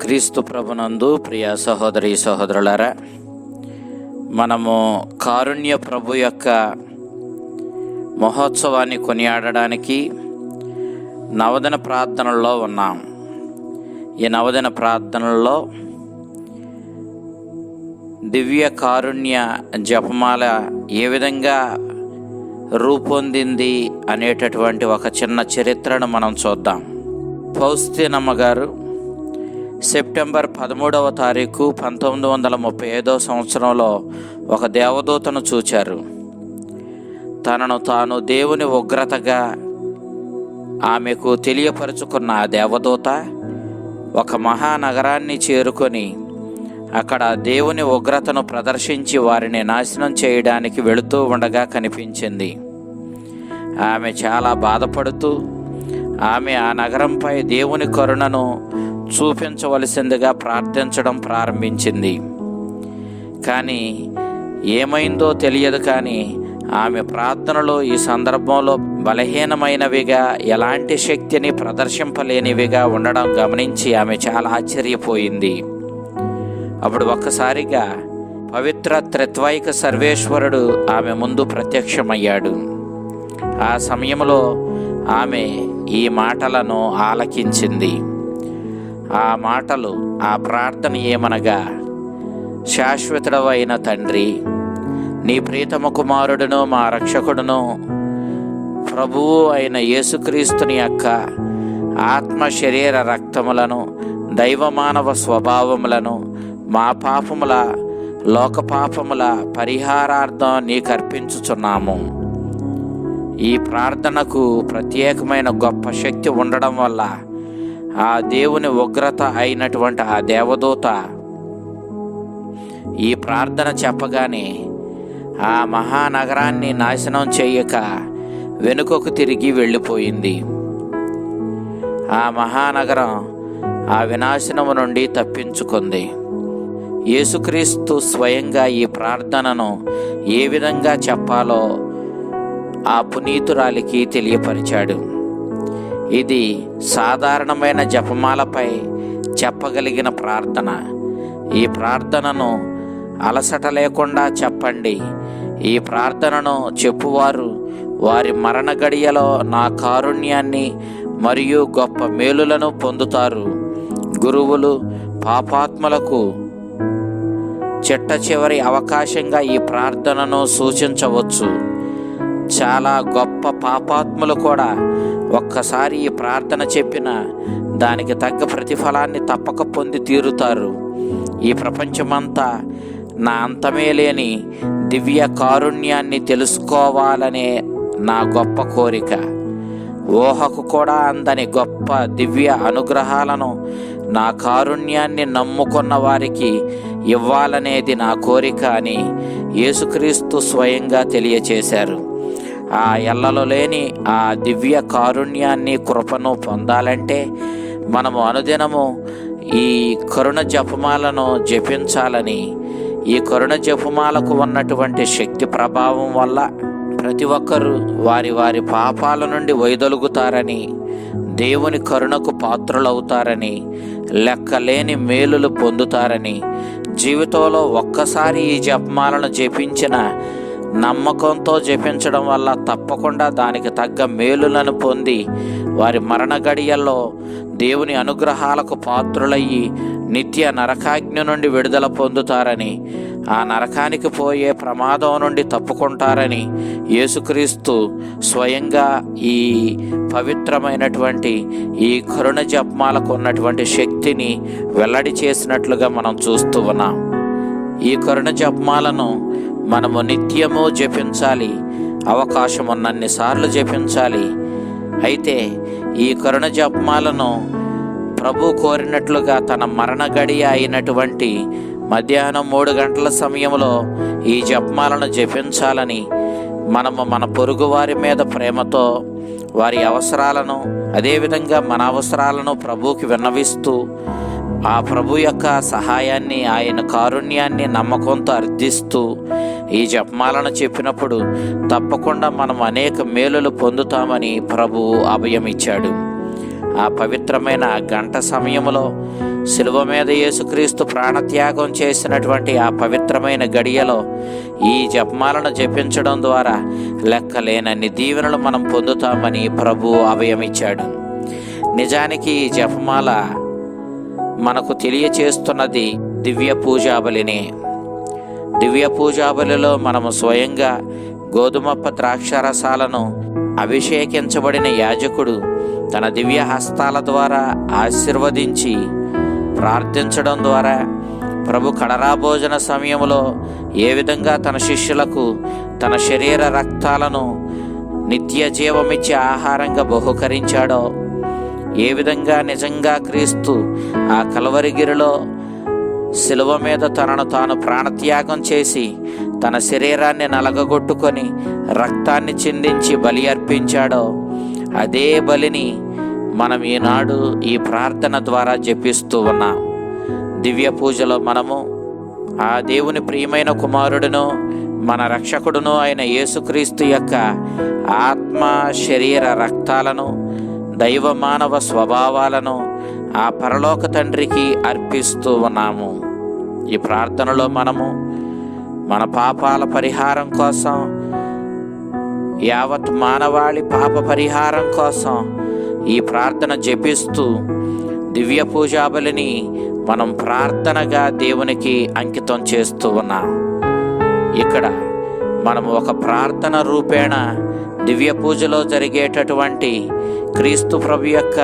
క్రీస్తు ప్రభునందు ప్రియ సహోదరి సహోదరులారా మనము కారుణ్య ప్రభు యొక్క మహోత్సవాన్ని కొనియాడడానికి నవదన ప్రార్థనల్లో ఉన్నాం. ఈ నవదన ప్రార్థనల్లో దివ్య కారుణ్య జపమాల ఏ విధంగా రూపొందింది అనేటటువంటి ఒక చిన్న చరిత్రను మనం చూద్దాం. పౌస్తీనమ్మ గారు సెప్టెంబర్ పదమూడవ తారీఖు పంతొమ్మిది వందల ముప్పై ఐదవ సంవత్సరంలో ఒక దేవదూతను చూచారు. తనను తాను దేవుని ఉగ్రతగా ఆమెకు తెలియపరుచుకున్న ఆ దేవదూత ఒక మహానగరాన్ని చేరుకొని అక్కడ దేవుని ఉగ్రతను ప్రదర్శించి వారిని నాశనం చేయడానికి వెళుతూ ఉండగా కనిపించింది. ఆమె చాలా బాధపడుతూ ఆమె ఆ నగరంపై దేవుని కరుణను చూపించవలసిందిగా ప్రార్థించడం ప్రారంభించింది. కానీ ఏమైందో తెలియదు కానీ ఆమె ప్రార్థనలు ఈ సందర్భంలో బలహీనమైనవిగా ఎలాంటి శక్తిని ప్రదర్శింపలేనివిగా ఉండడం గమనించి ఆమె చాలా ఆశ్చర్యపోయింది. అప్పుడు ఒక్కసారిగా పవిత్ర త్రిత్వైక సర్వేశ్వరుడు ఆమె ముందు ప్రత్యక్షమయ్యాడు. ఆ సమయంలో ఆమె ఈ మాటలను ఆలకించింది. ఆ మాటలు ఆ ప్రార్థన ఏమనగా శాశ్వతుడవైన తండ్రి నీ ప్రీతమ కుమారుడును మా రక్షకుడును ప్రభువు అయిన యేసుక్రీస్తుని యొక్క ఆత్మ శరీర రక్తములను దైవమానవ స్వభావములను మా పాపముల లోక పాపముల పరిహారార్థం నీకు అర్పించుచున్నాము ఈ ప్రార్థనకు ప్రత్యేకమైన గొప్ప శక్తి ఉండడం వల్ల ఆ దేవుని ఉగ్రత అయినటువంటి ఆ దేవదూత ఈ ప్రార్థన చెప్పగానే ఆ మహానగరాన్ని నాశనం చేయక వెనుకకు తిరిగి వెళ్ళిపోయింది. ఆ మహానగరం ఆ వినాశనము నుండి తప్పించుకుంది. యేసుక్రీస్తు స్వయంగా ఈ ప్రార్థనను ఏ విధంగా చెప్పాలో ఆ పునీతురాలికి తెలియపరిచాడు. ఇది సాధారణమైన జపమాలపై చెప్పగలిగిన ప్రార్థన. ఈ ప్రార్థనను అలసట లేకుండా చెప్పండి. ఈ ప్రార్థనను చెప్పువారు వారి మరణ గడియలో నా కారుణ్యాన్ని మరియు గొప్ప మేలులను పొందుతారు. గురువులు పాపాత్మలకు చిట్ట చివరి అవకాశంగా ఈ ప్రార్థనను సూచించవచ్చు. చాలా గొప్ప పాపాత్ములు కూడా ఒక్కసారి ఈ ప్రార్థన చెప్పిన దానికి తగ్గ ప్రతిఫలాన్ని తప్పక పొంది తీరుతారు. ఈ ప్రపంచమంతా నా అంతమే లేని దివ్య కారుణ్యాన్ని తెలుసుకోవాలనే నా గొప్ప కోరిక. ఊహకు కూడా అందని గొప్ప దివ్య అనుగ్రహాలను నా కారుణ్యాన్ని నమ్ముకున్న వారికి ఇవ్వాలనేది నా కోరిక అని యేసుక్రీస్తు స్వయంగా తెలియచేశారు. ఆ ఎల్లలో లేని ఆ దివ్య కారుణ్యాన్ని కృపను పొందాలంటే మనము అనుదినము ఈ కరుణ జపమాలను జపించాలని. ఈ కరుణ జపమాలకు ఉన్నటువంటి శక్తి ప్రభావం వల్ల ప్రతి ఒక్కరూ వారి వారి పాపాల నుండి వైదొలుగుతారని దేవుని కరుణకు పాత్రులవుతారని లెక్కలేని మేలులు పొందుతారని జీవితంలో ఒక్కసారి ఈ జపమాలను జపించిన నమ్మకంతో జపించడం వల్ల తప్పకుండా దానికి తగ్గ మేలులను పొంది వారి మరణ గడియల్లో దేవుని అనుగ్రహాలకు పాత్రులయ్యి నిత్య నరకాజ్ఞ నుండి విడుదల పొందుతారని ఆ నరకానికి పోయే ప్రమాదం నుండి తప్పుకుంటారని యేసుక్రీస్తు స్వయంగా ఈ పవిత్రమైనటువంటి ఈ కరుణ జపమాలకు ఉన్నటువంటి శక్తిని వెల్లడి చేసినట్లుగా మనం చూస్తూ ఉన్నాం. ఈ కరుణ జపమాలను మనము నిత్యము జపించాలి. అవకాశం ఉన్నన్ని సార్లు జపించాలి. అయితే ఈ కరుణ జపమాలను ప్రభు కోరినట్లుగా తన మరణ గడియ అయినటువంటి మధ్యాహ్నం మూడు గంటల సమయంలో ఈ జపమాలను జపించాలని మనము మన పొరుగు వారి మీద ప్రేమతో వారి అవసరాలను అదేవిధంగా మన అవసరాలను ప్రభువుకి విన్నవిస్తూ ఆ ప్రభు యొక్క సహాయాన్ని ఆయన కారుణ్యాన్ని నమ్మకంతో అర్థిస్తూ ఈ జపమాలను చెప్పినప్పుడు తప్పకుండా మనం అనేక మేలులు పొందుతామని ప్రభువు అభయం ఇచ్చాడు. ఆ పవిత్రమైన గంట సమయంలో శిలువ మీద యేసుక్రీస్తు ప్రాణత్యాగం చేసినటువంటి ఆ పవిత్రమైన గడియలో ఈ జపమాలను జపించడం ద్వారా లెక్కలేనన్ని దీవెనలు మనం పొందుతామని ప్రభు అభయమిచ్చాడు. నిజానికి ఈ జపమాల మనకు తెలియచేస్తున్నది దివ్య పూజాబలిని. దివ్య పూజాబలిలో మనము స్వయంగా గోధుమప్ప ద్రాక్ష రసాలను అభిషేకించబడిన యాజకుడు తన దివ్య హస్తాల ద్వారా ఆశీర్వదించి ప్రార్థించడం ద్వారా ప్రభు కడరాభోజన సమయంలో ఏ విధంగా తన శిష్యులకు తన శరీర రక్తాలను నిత్య జీవమిచ్చే ఆహారంగా బహుకరించాడో ఏ విధంగా నిజంగా క్రీస్తు ఆ కలవరిగిరిలో శిలువ మీద తనను తాను ప్రాణత్యాగం చేసి తన శరీరాన్ని నలగగొట్టుకొని రక్తాన్ని చిందించి బలి అర్పించాడో అదే బలిని మనం ఈనాడు ఈ ప్రార్థన ద్వారా జపిస్తూ ఉన్నాం. దివ్య పూజలో మనము ఆ దేవుని ప్రియమైన కుమారుడును మన రక్షకుడును అయిన యేసుక్రీస్తు యొక్క ఆత్మ శరీర రక్తాలను దైవ మానవ స్వభావాలను ఆ పరలోక తండ్రికి అర్పిస్తూ ఉన్నాము. ఈ ప్రార్థనలో మనము మన పాపాల పరిహారం కోసం యావత్ మానవాళి పాప పరిహారం కోసం ఈ ప్రార్థన జపిస్తూ దివ్య పూజాబలిని మనం ప్రార్థనగా దేవునికి అంకితం చేస్తూ ఉన్నాం. ఇక్కడ మనం ఒక ప్రార్థన రూపేణ దివ్య పూజలో జరిగేటటువంటి క్రీస్తు ప్రభు యొక్క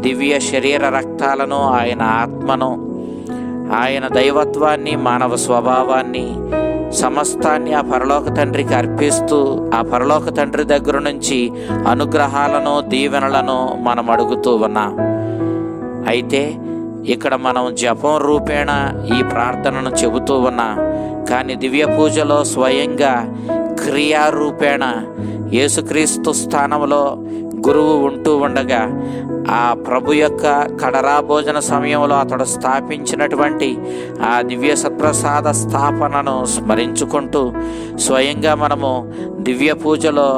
దివ్య శరీర రక్తాలను ఆయన ఆత్మను ఆయన దైవత్వాన్ని మానవ స్వభావాన్ని సమస్తాన్ని ఆ పరలోక తండ్రికి అర్పిస్తూ ఆ పరలోక తండ్రి దగ్గర నుంచి అనుగ్రహాలను దీవెనలను మనం అడుగుతూ ఉన్నాం. అయితే ఇక్కడ మనం జపం రూపేణ ఈ ప్రార్థనను చెబుతూ ఉన్నాం. కానీ దివ్య పూజలో స్వయంగా క్రియారూపేణ యేసుక్రీస్తు స్థానంలో గురువు ఉంటూ ఉండగా ఆ ప్రభు యొక్క కడరా భోజన సమయంలో అతడు స్థాపించినటువంటి ఆ దివ్య సత్ప్రసాద స్థాపనను స్మరించుకుంటూ స్వయంగా మనము దివ్య పూజలో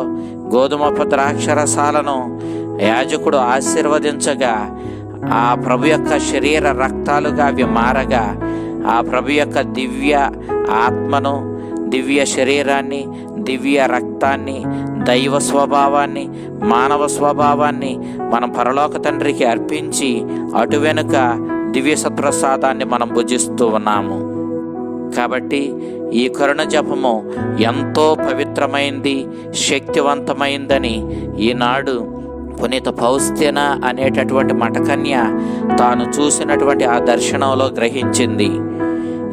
గోధుమప ద్రాక్షరసాలను యాజకుడు ఆశీర్వదించగా ఆ ప్రభు యొక్క శరీర రక్తాలుగా అవి మారగా ఆ ప్రభు యొక్క దివ్య ఆత్మను దివ్య శరీరాన్ని దివ్య రక్తాన్ని దైవ స్వభావాన్ని మానవ స్వభావాన్ని మనం పరలోక తండ్రికి అర్పించి అటు వెనుక దివ్య సత్ప్రసాదాన్ని మనం భుజిస్తూ ఉన్నాము. కాబట్టి ఈ కరుణ జపము ఎంతో పవిత్రమైంది శక్తివంతమైందని ఈనాడు పునీత పౌస్త్యన అనేటటువంటి మఠకన్య తాను చూసినటువంటి ఆ దర్శనంలో గ్రహించింది.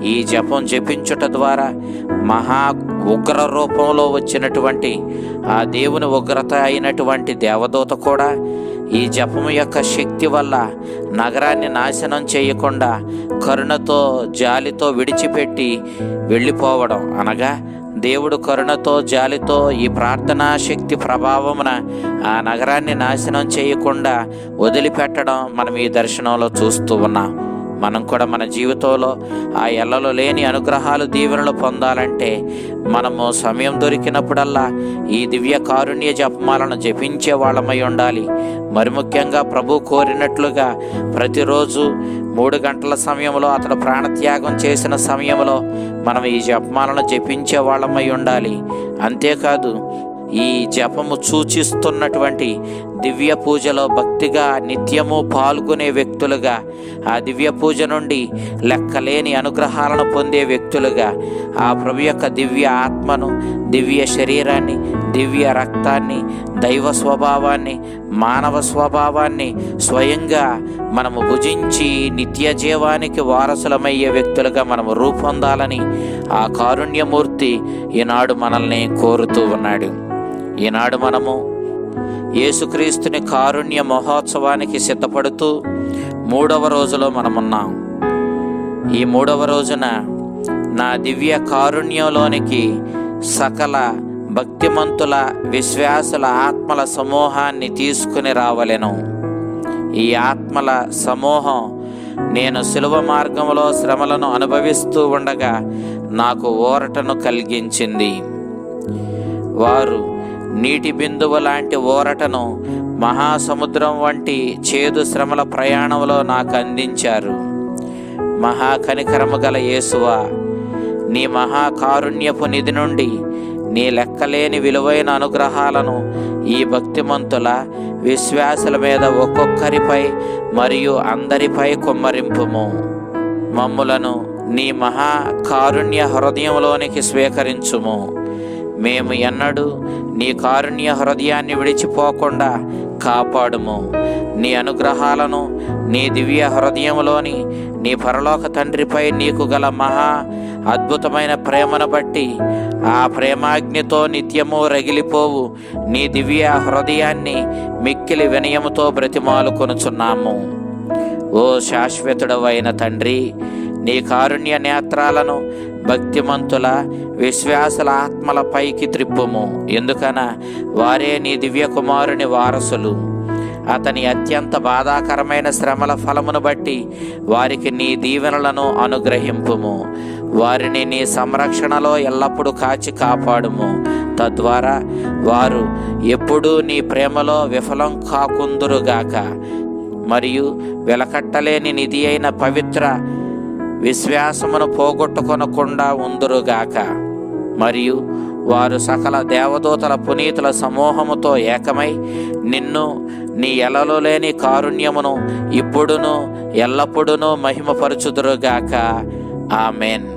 ఈ జపం జపించుట ద్వారా మహా ఉగ్ర రూపంలో వచ్చినటువంటి ఆ దేవుని ఉగ్రత అయినటువంటి దేవదూత కూడా ఈ జపము యొక్క శక్తి వల్ల నగరాన్ని నాశనం చేయకుండా కరుణతో జాలితో విడిచిపెట్టి వెళ్ళిపోవడం అనగా దేవుడు కరుణతో జాలితో ఈ ప్రార్థనా శక్తి ప్రభావమున ఆ నగరాన్ని నాశనం చేయకుండా వదిలిపెట్టడం మనం ఈ దర్శనంలో చూస్తూ ఉన్నాం. మనం కూడా మన జీవితంలో ఆ ఎల్లలో లేని అనుగ్రహాలు దీవెనలు పొందాలంటే మనము సమయం దొరికినప్పుడల్లా ఈ దివ్య కారుణ్య జపమాలను జపించే వాళ్ళమై ఉండాలి. మరి ముఖ్యంగా ప్రభు కోరినట్లుగా ప్రతిరోజు మూడు గంటల సమయంలో అతడు ప్రాణత్యాగం చేసిన సమయంలో మనం ఈ జపమాలను జపించే వాళ్ళమై ఉండాలి. అంతేకాదు ఈ జపము సూచిస్తున్నటువంటి దివ్య పూజలో భక్తిగా నిత్యము పాల్గొనే వ్యక్తులుగా ఆ దివ్య పూజ నుండి లెక్కలేని అనుగ్రహాలను పొందే వ్యక్తులుగా ఆ ప్రభు యొక్క దివ్య ఆత్మను దివ్య శరీరాన్ని దివ్య రక్తాన్ని దైవ స్వభావాన్ని మానవ స్వభావాన్ని స్వయంగా మనము భుజించి నిత్య జీవానికి వారసులమయ్యే వ్యక్తులుగా మనము రూపొందాలని ఆ కారుణ్యమూర్తి ఈనాడు మనల్ని కోరుతూ ఉన్నాడు. ఈనాడు మనము యేసుక్రీస్తుని కారుణ్య మహోత్సవానికి సిద్ధపడుతూ మూడవ రోజులో మనమున్నాం. ఈ మూడవ రోజున నా దివ్య కారుణ్యంలోనికి సకల భక్తిమంతుల విశ్వాసుల ఆత్మల సమూహాన్ని తీసుకుని రావలెను. ఈ ఆత్మల సమూహం నేను సులువ మార్గంలో శ్రమలను అనుభవిస్తూ ఉండగా నాకు ఊరటను కలిగించింది. వారు నీటి బిందువు లాంటి ఊరటను మహాసముద్రం వంటి చేదు శ్రమల ప్రయాణంలో నాకు అందించారు. మహాకనికరము గల యేసువా నీ మహాకారుణ్యపు నిధి నుండి నీ లెక్కలేని విలువైన అనుగ్రహాలను ఈ భక్తిమంతుల విశ్వాసుల మీద ఒక్కొక్కరిపై మరియు అందరిపై కుమ్మరింపుము. మమ్ములను నీ మహా కారుణ్య హృదయంలోనికి స్వీకరించుము. మేము ఎన్నడూ నీ కారుణ్య హృదయాన్ని విడిచిపోకుండా కాపాడుము. నీ అనుగ్రహాలను నీ దివ్య హృదయంలోని నీ పరలోక తండ్రిపై నీకు గల మహా అద్భుతమైన ప్రేమను బట్టి ఆ ప్రేమాగ్నితో నిత్యము రగిలిపోవు. నీ దివ్య హృదయాన్ని మిక్కిలి వినయముతో బ్రతిమాలుకొనుచున్నాము. ఓ శాశ్వతుడవైన తండ్రి నీ కారుణ్య నేత్రాలను భక్తిమంతుల విశ్వాసుల ఆత్మల పైకి త్రిప్పుము. ఎందుకన? వారే నీ దివ్య కుమారుని వారసులు. అతని అత్యంత బాధాకరమైన శ్రమల ఫలమును బట్టి వారికి నీ దీవెనలను అనుగ్రహింపుము. వారిని నీ సంరక్షణలో ఎల్లప్పుడూ కాచి కాపాడుము. తద్వారా వారు ఎప్పుడూ నీ ప్రేమలో విఫలం కాకుందురుగాక. మరియు వెలకట్టలేని నిధి అయిన పవిత్ర విశ్వాసమును పోగొట్టుకొనకుండా ఉందురుగాక. మరియు వారు సకల దేవదూతల పునీతుల సమూహముతో ఏకమై నిన్ను నీ ఎలలో లేని కారుణ్యమును ఇప్పుడును ఎల్లప్పుడూను మహిమపరచుదురుగాక. ఆమెన్.